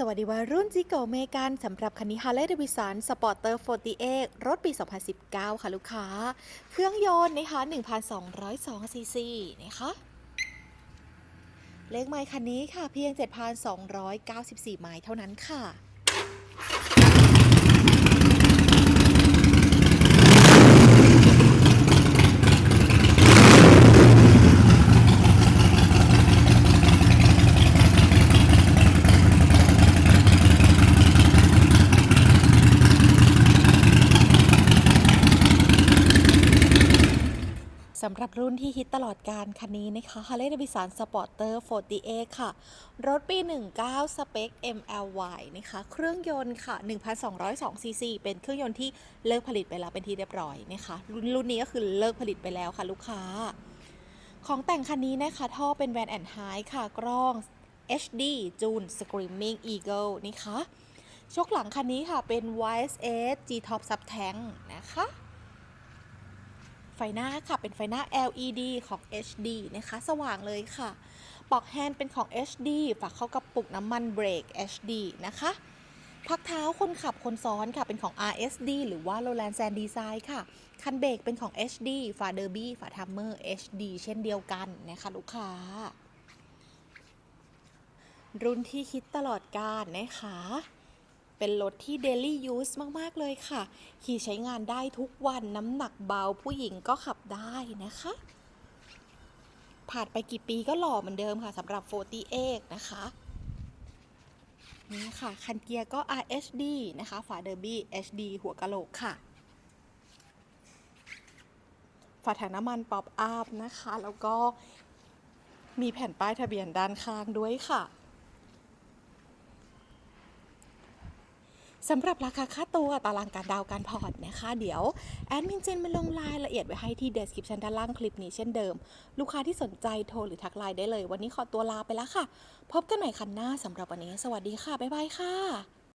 สวัสดีวัยรุ่นจิโกเมกันสำหรับคันนี้ Harley Davidson Sporter 48 รถปี 2019 ค่ะลูกค้า เครื่องยนต์นะคะ 1,202 ซีซีนะคะ เลขไมล์คันนี้ค่ะเพียง 7,294 ไมล์เท่านั้นค่ะ สำหรับรุ่นที่ฮิตตลอดการคันนี้นะคะ Harley Davidson Sporter 48 ค่ะ รถปี 19 สเปค MLY นะคะ เครื่องยนต์ค่ะ 1,202ซีซีเป็นเครื่องยนต์ที่เลิกผลิตไปแล้วเป็นที่เรียบร้อยนะคะ รุ่นรุ่นนี้ก็คือเลิกผลิตไปแล้วค่ะลูกค้า ของแต่งคันนี้นะคะ ท่อเป็นแวนแอนไฮค่ะ กล้อง HD จูน Screaming Eagle นะคะชกหลังคันนี้ค่ะเป็น YSS G Top Sub Tank นะคะ ไฟหน้าค่ะ เป็นไฟหน้า LED ของ HD นะคะ สว่างเลยค่ะ ปลอกแฮนด์เป็นของ HD ฝากเข้ากับปุกน้ำมันเบรก HD นะคะพักเท้าคนขับคนซ้อนค่ะ เป็นของ RSD หรือว่า Roland Sand Design ค่ะ คันเบรกเป็นของ HD ฝาเดอร์บี้ฝาทัมเมอร์ HD เช่นเดียวกันนะคะลูกค้า รุ่นที่คิดตลอดการนะคะ เป็นรถที่ daily use มาก ๆ เลยค่ะ ขี่ใช้งานได้ทุกวันน้ำหนักเบาผู้หญิงก็ขับได้นะคะ ผ่านไปกี่ปีก็หล่อเหมือนเดิมค่ะสำหรับ 48 นะคะ นี่ค่ะ คันเกียร์ก็ RHD นะคะ ฝาเดอร์บี้ HD หัวกะโหลกค่ะ ฝาถังน้ำมันป๊อปอัพนะคะ แล้วก็มีแผ่นป้ายทะเบียนด้านข้างด้วยค่ะ สำหรับราคาค่าตัวตารางการดาวน์การผ่อนนะคะ เดี๋ยวแอดมินเจนมาลงรายละเอียดไว้ให้ที่ description ด้านล่างคลิปนี้เช่นเดิม ลูกค้าที่สนใจโทรหรือทักไลน์ได้เลย วันนี้ขอตัวลาไปแล้วค่ะ พบกันใหม่คันหน้าสำหรับวันนี้ สวัสดีค่ะ บ๊ายบายค่ะ